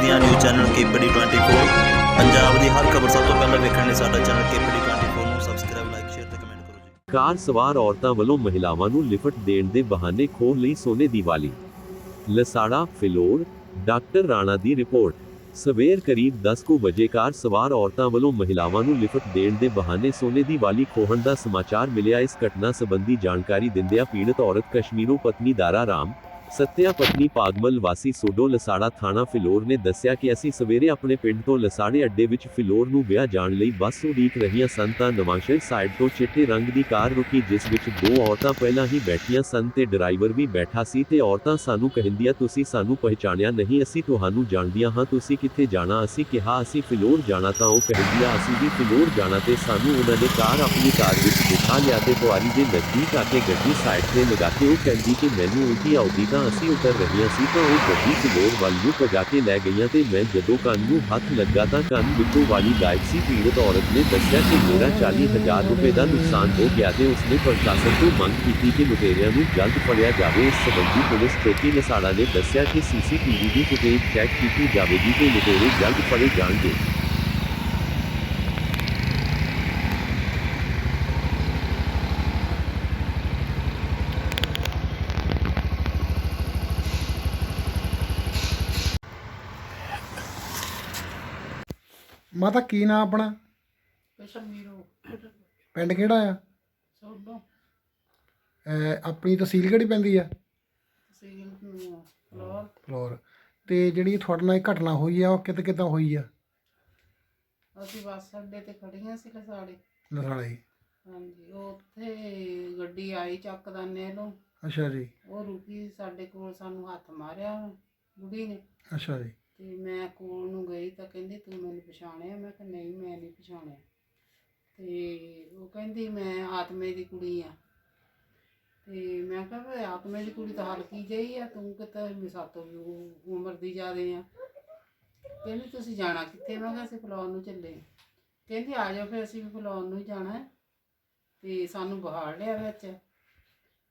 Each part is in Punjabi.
ਦੀਆਂ ਨਿਊਜ਼ ਚੈਨਲ ਕੇਪੀਡੀ 24 ਪੰਜਾਬ ਦੀ ਹਰ ਖਬਰ ਸਭ ਤੋਂ ਪਹਿਲਾਂ ਵੇਖਣ ਲਈ ਸਾਡਾ ਚੈਨਲ ਕੇਪੀਡੀ 24 ਨੂੰ ਸਬਸਕ੍ਰਾਈਬ ਲਾਈਕ ਸ਼ੇਅਰ ਤੇ ਕਮੈਂਟ ਕਰੋ ਜੀ। ਕਾਰ ਸਵਾਰ ਔਰਤਾਂ ਵੱਲੋਂ ਮਹਿਲਾਵਾਂ ਨੂੰ ਲਿਫਟ ਦੇਣ ਦੇ ਬਹਾਨੇ ਖੋਹ ਲਈ ਸੋਨੇ ਦੀ ਵਾਲੀ। ਲਸਾੜਾ, ਫਿਲੌਰ, ਡਾਕਟਰ ਰਾਣਾ ਦੀ ਰਿਪੋਰਟ। ਸਵੇਰ ਕਰੀਬ 10 ਕੁ ਵਜੇ ਕਾਰ ਸਵਾਰ ਔਰਤਾਂ ਵੱਲੋਂ ਮਹਿਲਾਵਾਂ ਨੂੰ ਲਿਫਟ ਦੇਣ ਦੇ ਬਹਾਨੇ ਸੋਨੇ ਦੀ ਵਾਲੀ ਖੋਹਣ ਦਾ ਸਮਾਚਾਰ ਮਿਲਿਆ। ਇਸ ਘਟਨਾ ਸੰਬੰਧੀ ਜਾਣਕਾਰੀ ਦਿੰਦਿਆਂ ਪੀੜਤ ਔਰਤ ਕਸ਼ਮੀਰੋਂ ਪਤਨੀ ਦਾਰਾ ਰਾਮ ਸਤਿਆ ਪਤਨੀ ਪਾਗਮਲ ਵਾਸੀ ਸੋਡੋ ਲਸਾੜਾ ਥਾਣਾ ਫਿਲੌਰ ਨੇ ਦੱਸਿਆ ਕਿ ਅਸੀਂ ਸਵੇਰੇ ਆਪਣੇ ਪਿੰਡ ਤੋਂ ਲਸਾੜੇ ਅੱਡੇ ਵਿੱਚ ਫਿਲੌਰ ਨੂੰ ਵਿਆਹ ਜਾਣ ਲਈ ਬੱਸ ਉਡੀਕ ਰਹੀਆਂ ਸਨ ਤਾਂ ਨਵਾਂਸ਼ਹਿਰ ਸਾਈਡ ਤੋਂ ਚਿੱਟੇ ਰੰਗ ਦੀ ਕਾਰ ਰੁਕੀ ਜਿਸ ਵਿੱਚ ਦੋ ਔਰਤਾਂ ਪਹਿਲਾਂ ਹੀ ਬੈਠੀਆਂ ਸਨ ਤੇ ਡਰਾਈਵਰ ਵੀ ਬੈਠਾ ਸੀ ਤੇ ਔਰਤਾਂ ਸਾਨੂੰ ਕਹਿੰਦੀਆਂ, ਤੁਸੀਂ ਸਾਨੂੰ ਪਹਿਚਾਣਿਆ ਨਹੀਂ, ਅਸੀਂ ਤੁਹਾਨੂੰ ਜਾਣਦੀਆਂ ਹਾਂ, ਤੁਸੀਂ ਕਿੱਥੇ ਜਾਣਾ? ਅਸੀਂ ਕਿਹਾ, ਅਸੀਂ ਫਿਲੌਰ ਜਾਣਾ ਤਾਂ ਉਹ ਕਹਿੰਦੀਆਂ, ਅਸੀਂ ਵੀ ਫਿਲੌਰ ਜਾਣਾ ਤੇ ਸਾਨੂੰ ਉਹਨਾਂ ਨੇ ਕਾਰ ਆਪਣੀ ਕਾਰ ਵਿੱਚ ਬਿਠਾ ਲਿਆ ਤੇ ਕੁਆਰੀ ਦੇ ਨਜ਼ਦੀਕ ਆ ਕੇ ਗੱਡੀ ਸਾਈਡ ਤੇ ਲਗਾ ਕੇ ਉਹ ਕਹਿੰਦੀ ਕਿ ਮੈਨੂੰ ਉਲਟੀ ਆਉਂਦੀ ਤਾਂ ਅਸੀਂ ਉਤਰ ਰਹੀਆਂ ਸੀ ਤਾਂ ਉਹ ਗੱਡੀ ਫਿਲੌਰ ਵੱਲ ਨੂੰ ਭਜਾ ਕੇ ਲੈ ਗਈਆਂ ਤੇ ਮੈਂ ਜਦੋਂ ਕੰਨ ਨੂੰ ਹੱਥ ਲੱਗਾ ਤਾਂ ਕੰਨ ਵਿੱਚੋਂ ਵਾਲੀ ਗਾਇਬ ਸੀ ਪੀੜਤ ਔਰਤ ਨੇ ਦੱਸਿਆ ਕਿ ਮੇਰਾ 40000 ਰੁਪਏ ਦਾ ਨੁਕਸਾਨ ਹੋ ਗਿਆ ਤੇ ਉਸਨੇ ਪ੍ਰਸ਼ਾਸਨ ਤੋਂ ਮੰਗ ਕੀਤੀ ਕਿ ਲੁਟੇਰਿਆਂ ਨੂੰ ਜਲਦ ਫੜਿਆ ਜਾਵੇ। ਇਸ ਸਬੰਧੀ ਪੁਲਿਸ ਚੌਕੀ ਨਸਾੜਾ ਨੇ ਦੱਸਿਆ ਕਿ ਸੀਸੀਟੀਵੀ ਦੀ ਫੁਟੇਜ ਚੈੱਕ ਕੀਤੀ ਜਾਵੇਗੀ ਤੇ ਲੁਟੇਰੇ ਜਲਦ ਫੜੇ ਜਾਣਗੇ। ਮਾਤਾ ਕੀ ਨਾਂ ਆਪਣਾ? ਕਸ਼ਮੀਰੋਂ ਪਿੰਡ ਕਿਹੜਾ ਆ? ਸੋਡੋ ਅਹ ਆਪਣੀ ਤਹਿਸੀਲ ਕਿਹੜੀ ਪੈਂਦੀ ਆ? ਤਹਿਸੀਲ ਨੂੰ ਫਲੋਰ। ਫਲੋਰ। ਤੇ ਜਿਹੜੀ ਤੁਹਾਡੇ ਨਾਲ ਇਹ ਘਟਨਾ ਹੋਈ ਆ ਉਹ ਕਿਤੇ ਕਿਦਾਂ ਹੋਈ ਆ? ਅਸੀਂ ਬੱਸ ਅੱਡੇ ਤੇ ਖੜੀਆਂ ਸੀ ਲਸਾੜੇ ਨਸਾਲੇ ਹਾਂਜੀ ਉਹ ਉੱਥੇ ਗੱਡੀ ਆਈ ਚੱਕਦਾਨੇ ਨੂੰ। ਅੱਛਾ ਜੀ। ਉਹ ਰੁਕੀ ਸਾਡੇ ਕੋਲ ਸਾਨੂੰ ਹੱਥ ਮਾਰਿਆ ਬੁੜੀ ਨੇ। ਅੱਛਾ ਜੀ। ਤੇ ਮੈਂ ਕੋਲ ਨੂੰ ਤਾਂ ਕਹਿੰਦੀ ਤੂੰ ਮੈਨੂੰ ਪਛਾਣਿਆ। ਮੈਂ ਕਿਹਾ, ਨਹੀਂ, ਮੈਂ ਨਹੀਂ ਪਛਾਣਿਆ। ਤੇ ਉਹ ਕਹਿੰਦੀ, ਮੈਂ ਆਤਮੇ ਦੀ ਕੁੜੀ ਆ। ਤੇ ਮੈਂ ਕਿਹਾ, ਵੀ, ਆਤਮੇ ਦੀ ਕੁੜੀ ਤਾਂ ਹਲਕੀ ਜਿਹੀ ਆ। ਤੂੰ ਕਿਤੇ ਮਿਸਾਤੋਂ ਵੀ ਉ- ਉਮਰ ਦੀ ਜ਼ਿਆਦੇ ਆ। ਕਹਿੰਦੀ, ਤੁਸੀਂ ਜਾਣਾ ਕਿੱਥੇ? ਮੈਂ ਕਿਹਾ, ਅਸੀਂ ਫਲੋਰ ਨੂੰ ਚੱਲੇ ਹਾਂ। ਕਹਿੰਦੀ, ਆ ਜਾਓ ਫਿਰ, ਅਸੀਂ ਵੀ ਫਲੋਰ ਨੂੰ ਹੀ ਜਾਣਾ ਹੈ। ਤੇ ਸਾਨੂੰ ਬਹਾੜ ਲਿਆ ਵਿੱਚ।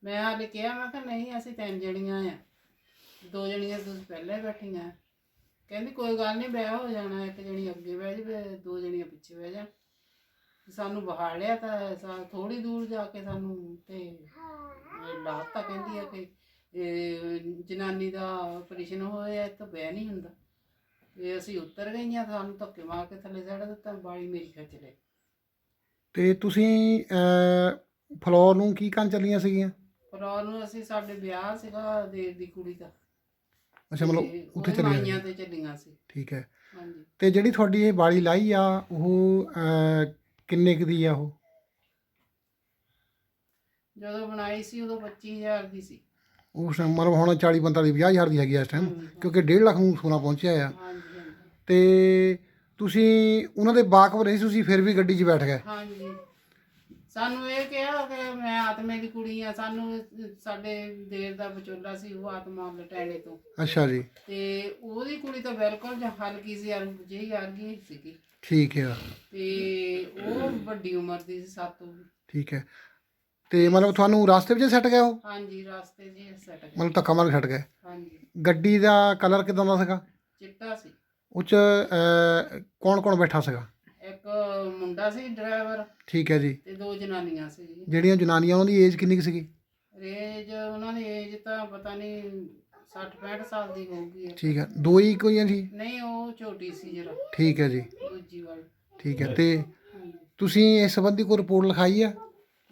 ਮੈਂ ਹਾਲੇ ਕਿਹਾ, ਮੈਂ ਕਿਹਾ, ਨਹੀਂ, ਅਸੀਂ ਤਿੰਨ ਜਣੀਆਂ ਆ। ਦੋ ਜਣੀਆਂ ਤੁਸੀਂ ਪਹਿਲਾਂ ਹੀ ਬੈਠੀਆਂ। ਕਹਿੰਦੀ ਕੋਈ ਗੱਲ ਨਹੀਂ ਬਹਿ ਹੋ ਜਾਣਾ ਇੱਕ ਜਣੀ ਅੱਗੇ ਬਹਿ ਜਾਵੇ ਦੋ ਜਣੀਆਂ ਪਿੱਛੇ ਬਹਿ ਜਾ ਸਾਨੂੰ ਬਹਾੜ ਲਿਆ ਤਾਂ ਥੋੜੀ ਦੂਰ ਜਾ ਕੇ ਸਾਨੂੰ ਤੇ ਲਾਤਾ ਕਹਿੰਦੀ ਆ ਕਿ ਜਨਾਨੀ ਦਾ ਆਪਰੇਸ਼ਨ ਹੋਇਆ ਤਾਂ ਬਹਿ ਨਹੀਂ ਹੁੰਦਾ। ਤੇ ਅਸੀਂ ਉੱਤਰ ਗਈਆਂ ਸਾਨੂੰ ਧੱਕੇ ਮਾਰ ਕੇ ਥੱਲੇ ਸੜ ਦਿੱਤਾ ਬਾੜੀ ਮੇਰੀ ਖਿੱਚ ਲਈ। ਤੇ ਤੁਸੀਂ ਫਲੋਰ ਨੂੰ ਕੀ ਕਰਨ ਚੱਲੀਆਂ ਸੀਗੀਆਂ? ਪਰ ਨੂੰ ਅਸੀਂ ਸਾਡੇ ਵਿਆਹ ਸੀਗਾ ਦੇਰ ਦੀ ਕੁੜੀ ਦਾ। ਅੱਛਾ ਮਤਲਬ ਉੱਥੇ ਉਹ ਚੱਲੀਆਂ ਮਾਈਆਂ ਤੇ ਚੱਲੀਆਂ ਸੀ। ਠੀਕ ਹੈ। ਹਾਂਜੀ। ਤੇ ਜਿਹੜੀ ਤੁਹਾਡੀ ਇਹ ਵਾਲੀ ਲਾਈ ਆ ਉਹ ਅਹ, ਕਿੰਨੇ ਕੁ ਦੀ ਆ ਉਹ? ਜਦੋਂ ਬਣਾਈ ਸੀ ਉਦੋਂ 25000 ਦੀ ਸੀ। ਉਸ ਟਾਈਮ ਮਤਲਬ ਹੁਣ 40 45 50 ਹਜ਼ਾਰ ਦੀ ਹੈਗੀ ਆ ਇਸ ਟਾਈਮ ਕਿਉਂਕਿ 1.5 ਲੱਖ ਨੂੰ ਸੋਨਾ ਪਹੁੰਚਿਆ ਆ। ਹਾਂਜੀ ਹਾਂਜੀ। ਤੇ ਤੁਸੀਂ ਉਹਨਾਂ ਦੇ ਬਾਕਵ ਨਹੀਂ ਸੀ ਤੁਸੀਂ ਫਿਰ ਵੀ ਗੱਡੀ 'ਚ ਬੈਠ ਗਏ? ਹਾਂਜੀ। ਸਾਨੂੰ ਇਹ ਕਿਹਾ ਕਿ ਮੈਂ ਆਤਮੇ ਦੀ ਕੁੜੀ ਆ ਸਾਨੂੰ ਸਾਡੇ ਦੇਰ ਦਾ ਵਿਚੋਲਾ ਸੀ ਉਹ ਆਤਮਾ ਲਟੈਣੇ ਤੋਂ। ਅੱਛਾ ਜੀ। ਤੇ ਉਹਦੀ ਕੁੜੀ ਤਾਂ ਬਿਲਕੁਲ ਜ ਹਲਕੀ ਸੀ ਯਾਰ ਜਿਹੀ ਯਾਰ ਗਈ ਸੀਗੀ। ਠੀਕ ਹੈ ਤੇ ਉਹ ਵੱਡੀ ਉਮਰ ਦੀ ਸੀ ਸਾਤੋਂ ਵੀ। ਠੀਕ ਹੈ। ਤੇ ਮਤਲਬ ਤੁਹਾਨੂੰ ਰਸਤੇ ਵਿੱਚ ਸੱਟ ਗਿਆ ਉਹ? ਹਾਂਜੀ ਰਸਤੇ ਜੀ ਸੈਟ ਗਿਆ। ਮਤਲਬ ਧੱਕਾ ਮਾਰ ਕੇ ਛੱਡ ਗਏ? ਹਾਂਜੀ। ਗੱਡੀ ਦਾ ਕਲਰ ਕਿਦਾਂ ਦਾ ਸੀਗਾ? ਚਿੱਟਾ ਸੀ। ਉਹ 'ਚ ਕੌਣ ਕੌਣ ਬੈਠਾ ਸੀਗਾ? ਮੁੰਡਾ ਸੀ ਡਰਾਈਵਰ ਠੀਕ ਹੈ ਜੀ। ਤੇ ਦੋ ਜਨਾਨੀਆਂ ਸੀ। ਜੀ ਜਿਹੜੀਆਂ ਜਨਾਨੀਆਂ ਉਹਨਾਂ ਦੀ ਏਜ ਕਿੰਨੀ ਕੁ ਸੀਗੀ? ਰੇਜ ਉਹਨਾਂ ਦੀ ਏਜ ਤਾਂ ਪਤਾ ਨਹੀਂ 60 65 ਸਾਲ ਦੀ ਹੋਊਗੀ। ਠੀਕ ਹੈ। ਦੋ ਹੀ ਕੋਈ ਸੀ? ਨਹੀਂ ਉਹ ਛੋਟੀ ਸੀ ਜਰਾ। ਠੀਕ ਹੈ ਜੀ। ਦੂਜੀ ਵਾਲੀ। ਠੀਕ ਹੈ। ਤੇ ਤੁਸੀਂ ਇਸ ਸੰਬੰਧੀ ਕੋਈ ਰਿਪੋਰਟ ਲਿਖਾਈ ਆ?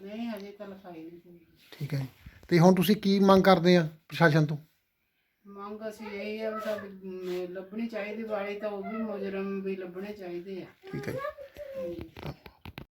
ਨਹੀਂ ਹਜੇ ਤਾਂ ਲਿਖਾਈ ਨਹੀਂ ਕੋਈ। ਠੀਕ ਹੈ ਜੀ। ਤੇ ਹੁਣ ਤੁਸੀਂ ਕੀ ਮੰਗ ਕਰਦੇ ਆ ਪ੍ਰਸ਼ਾਸਨ ਤੋਂ? ਮੰਗ ਅਸੀਂ ਇਹ ਆ ਵੀ ਸਾਡੀ ਮ, ਲੱਭਣੀ ਚਾਹੀਦੀ ਵਾਲੀ ਤਾਂ ਉਹ ਵੀ ਮੁਜਰਮ ਵੀ ਲੱਭਣੇ ਚਾਹੀਦੇ ਆ। ਠੀਕ ਹੈ ਜੀ। Thank you.